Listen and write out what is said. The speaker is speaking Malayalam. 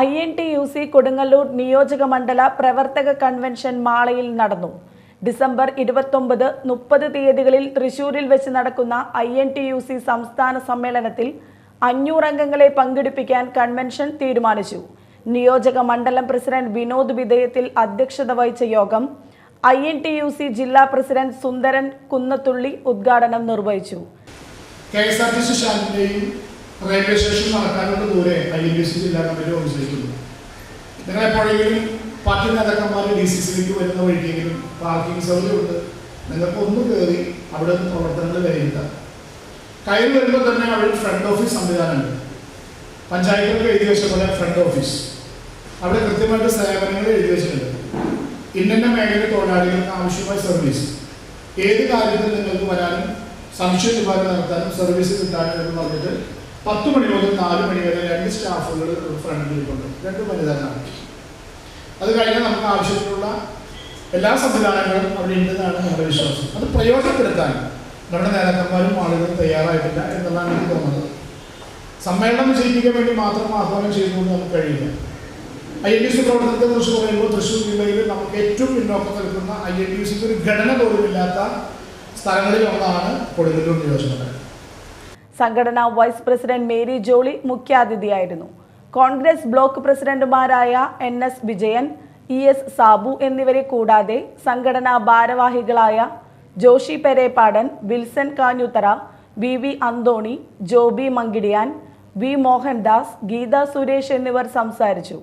I N T U C Kodungallur നിയോജക മണ്ഡല പ്രവർത്തക കൺവെൻഷൻ മാളയിൽ നടന്നു. ഡിസംബർ ഇരുപത്തൊമ്പത് മുപ്പത് തീയതികളിൽ തൃശൂരിൽ വെച്ച് നടക്കുന്ന I N T U C സംസ്ഥാന സമ്മേളനത്തിൽ അഞ്ഞൂറ് അംഗങ്ങളെ പങ്കെടുപ്പിക്കാൻ കൺവെൻഷൻ തീരുമാനിച്ചു. നിയോജക മണ്ഡലം പ്രസിഡന്റ് വിനോദ് വിധേയത്തിൽ അധ്യക്ഷത വഹിച്ച യോഗം I N T U C ജില്ലാ പ്രസിഡന്റ് സുന്ദരൻ കുന്നത്തുള്ളി ഉദ്ഘാടനം നിർവഹിച്ചു. കെ എസ് റെയിൽവേ സ്റ്റേഷൻ നടക്കാനുള്ള ദൂരെ ഐ എൻ ഡി സി ജില്ലാ കമ്മിറ്റി ഓഫീസിലേക്കുള്ളൂ നിങ്ങൾ എപ്പോഴെങ്കിലും പാർട്ടി നേതാക്കന്മാർ ഡി സി സിയിലേക്ക് വരുന്ന വഴിക്കെങ്കിലും പാർക്കിംഗ് സൗകര്യമുണ്ട് നിങ്ങൾക്ക് ഒന്ന് കയറി അവിടെ നിന്ന് പ്രവർത്തനങ്ങൾ വിലയിരുത്താം. കയറി വരുമ്പോൾ തന്നെ അവിടെ ഫ്രണ്ട് ഓഫീസ് സംവിധാനമുണ്ട്. പഞ്ചായത്തുകൾക്ക് എഴുതി വെച്ച പോലെ ഫ്രണ്ട് ഓഫീസ് അവിടെ കൃത്യമായിട്ട് സേവനങ്ങൾ എഴുതി വെച്ചിട്ടുണ്ട്. ഇന്ന മേഖല തൊഴിലാളികൾക്ക് ആവശ്യമായ സർവീസ് ഏത് കാര്യത്തിൽ നിങ്ങൾക്ക് വരാനും സംശയ നിവാരണം നടത്താനും സർവീസ് കിട്ടാനും എന്ന് പറഞ്ഞിട്ട് പത്ത് മണി മുതൽ നാല് മണി വരെ രണ്ട് സ്റ്റാഫുകൾ ഫ്രണ്ടിൽ കൊണ്ട് രണ്ട് വനിതകളാണ്. അത് കഴിഞ്ഞാൽ നമുക്ക് ആവശ്യത്തിനുള്ള എല്ലാ സംവിധാനങ്ങളും അവിടെ ഉണ്ടെന്നാണ് ഞങ്ങളുടെ വിശ്വാസം. അത് പ്രയോജനപ്പെടുത്താൻ നമ്മുടെ നേതാക്കന്മാരും ആളുകളും തയ്യാറായിട്ടില്ല എന്നുള്ളതാണ് എനിക്ക് തോന്നുന്നത്. സമ്മേളനം വിജയിപ്പിക്കാൻ വേണ്ടി മാത്രം ആഹ്വാനം ചെയ്തുകൊണ്ട് നമുക്ക് കഴിയില്ല. ഐ എൻ ഡി സി പ്രവർത്തനത്തെ കുറിച്ച് പറയുമ്പോൾ തൃശ്ശൂർ ജില്ലയിൽ നമുക്ക് ഏറ്റവും പിന്നോക്കം നിൽക്കുന്ന ഐ എൻ ഡി സിക്ക് ഒരു ഘടന പോലുമില്ലാത്ത സ്ഥലങ്ങളിൽ ഒന്നാണ് കൊടുങ്ങല്ലൂർ നിയോജകമണ്ഡലം. സംഘടനാ വൈസ് പ്രസിഡന്റ് മേരി ജോളി മുഖ്യാതിഥിയായിരുന്നു. കോൺഗ്രസ് ബ്ലോക്ക് പ്രസിഡന്റുമാരായ N S Vijayan E S Sabu എന്നിവരെ കൂടാതെ സംഘടനാ ഭാരവാഹികളായ Joshy Perepadan Wilson Kanjuthara V V Antony Joby Mankidiyan V Mohandas Geetha Suresh എന്നിവർ സംസാരിച്ചു.